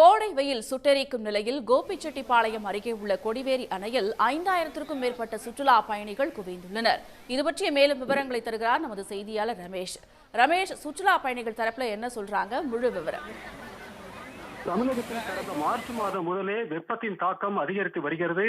கோடை வெயில் சுட்டெரிக்கும் நிலையில் கோபிச்செட்டிப்பாளையம் அருகே உள்ள கொடிவேரி அணையில் ஐந்தாயிரத்திற்கும் மேற்பட்ட சுற்றுலா பயணிகள் குவிந்துள்ளனர். இது பற்றிய மேலும் விவரங்களை தருகிறார் நமது செய்தியாளர் ரமேஷ். ரமேஷ் சுற்றுலா பயணிகள் தரப்புல என்ன சொல்றாங்க? முழு விவரம். தமிழகத்தில் கடந்த மார்ச் மாதம் முதலே வெப்பத்தின் தாக்கம் அதிகரித்து வருகிறது.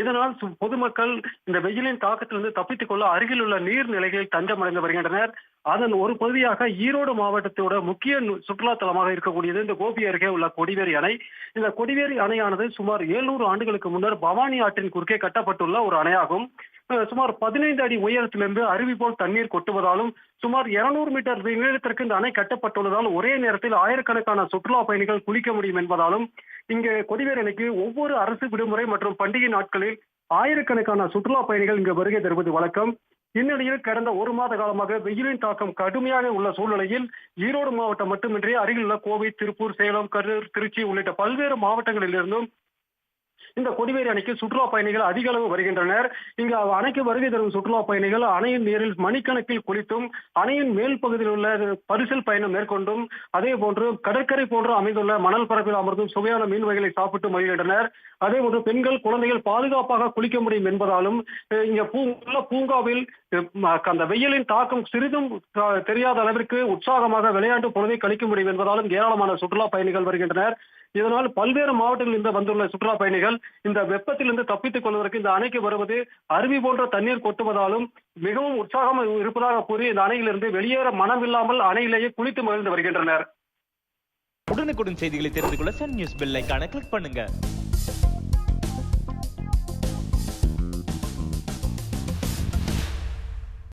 இதனால் பொதுமக்கள் இந்த வெயிலின் தாக்கத்திலிருந்து தப்பித்துக் கொள்ள அருகில் உள்ள நீர்நிலைகளில் தஞ்சமடைந்து வருகின்றனர். அதன் ஒரு பகுதியாக ஈரோடு மாவட்டத்தோட முக்கிய சுற்றுலா தலமாக இருக்கக்கூடியது இந்த கோபி அருகே உள்ள கொடிவேரி அணை. இந்த கொடிவேரி அணையானது சுமார் 700 ஆண்டுகளுக்கு முன்னர் பவானி ஆற்றின் குறுக்கே கட்டப்பட்டுள்ள ஒரு அணையாகும். சுமார் பதினைந்து அடி உயரத்திலிருந்து அருவி போல் தண்ணீர் கொட்டுவதாலும் சுமார் 200 மீட்டர் நீளத்திற்கு இந்த அணை கட்டப்பட்டுள்ளதால் ஒரே நேரத்தில் ஆயிரக்கணக்கான சுற்றுலா பயணிகள் குளிக்க முடியும் என்பதாலும் இங்கு கொடிவேரி அணைக்கு ஒவ்வொரு அரசு விடுமுறை மற்றும் பண்டிகை நாட்களில் ஆயிரக்கணக்கான சுற்றுலா பயணிகள் இங்கு வருகை தருவது வழக்கம். இந்நிலையில் கடந்த ஒரு மாத காலமாக வெயிலின் தாக்கம் கடுமையாக உள்ள சூழ்நிலையில் ஈரோடு மாவட்டம் மட்டுமின்றி அருகில் உள்ள கோவை திருப்பூர் சேலம் கரூர் திருச்சி உள்ளிட்ட பல்வேறு மாவட்டங்களிலிருந்தும் இந்த கொடிவேரி அணைக்கு சுற்றுலா பயணிகள் அதிக அளவு வருகின்றனர். இங்கு அணைக்கு வருகை தரும் சுற்றுலா பயணிகள் அணையின் நீரில் மணிக்கணக்கில் குளித்தும் அணையின் மேல் பகுதியில் உள்ள பரிசல் பயணம் மேற்கொண்டும் அதே போன்று கடற்கரை போன்று அமைந்துள்ள மணல் பரப்பில் அமர்ந்தும் சுவையான மீன் வகைகளை சாப்பிட்டு மகிழ்கின்றனர். அதே போன்று பெண்கள் குழந்தைகள் பாதுகாப்பாக குளிக்க முடியும் என்பதாலும் இங்க பூ பூங்காவில் அந்த வெயிலின் தாக்கம் சிறிதும் தெரியாத அளவிற்கு உற்சாகமாக விளையாட்டு பொழுதை கழிக்க முடியும் என்பதாலும் ஏராளமான சுற்றுலா பயணிகள் வருகின்றனர். இதனால் பல்வேறு மாவட்டங்களில் இருந்து வந்துள்ள சுற்றுலா பயணிகள் இந்த வெப்பத்திலிருந்து தப்பித்துக் கொள்வதற்கு இந்த அணைக்கு வருவது அருவி போன்ற தண்ணீர் கொட்டுவதாலும் மிகவும் உற்சாகம் இருப்பதாக கூறி இந்த அணையிலிருந்து வெளியேற மனமில்லாமல் அணையிலேயே குளித்து மகிழ்ந்து வருகின்றனர். உடனுக்குடன் செய்திகளை தெரிந்து கொள்ள சன் நியூஸ் பெல் கிளிக் பண்ணுங்க.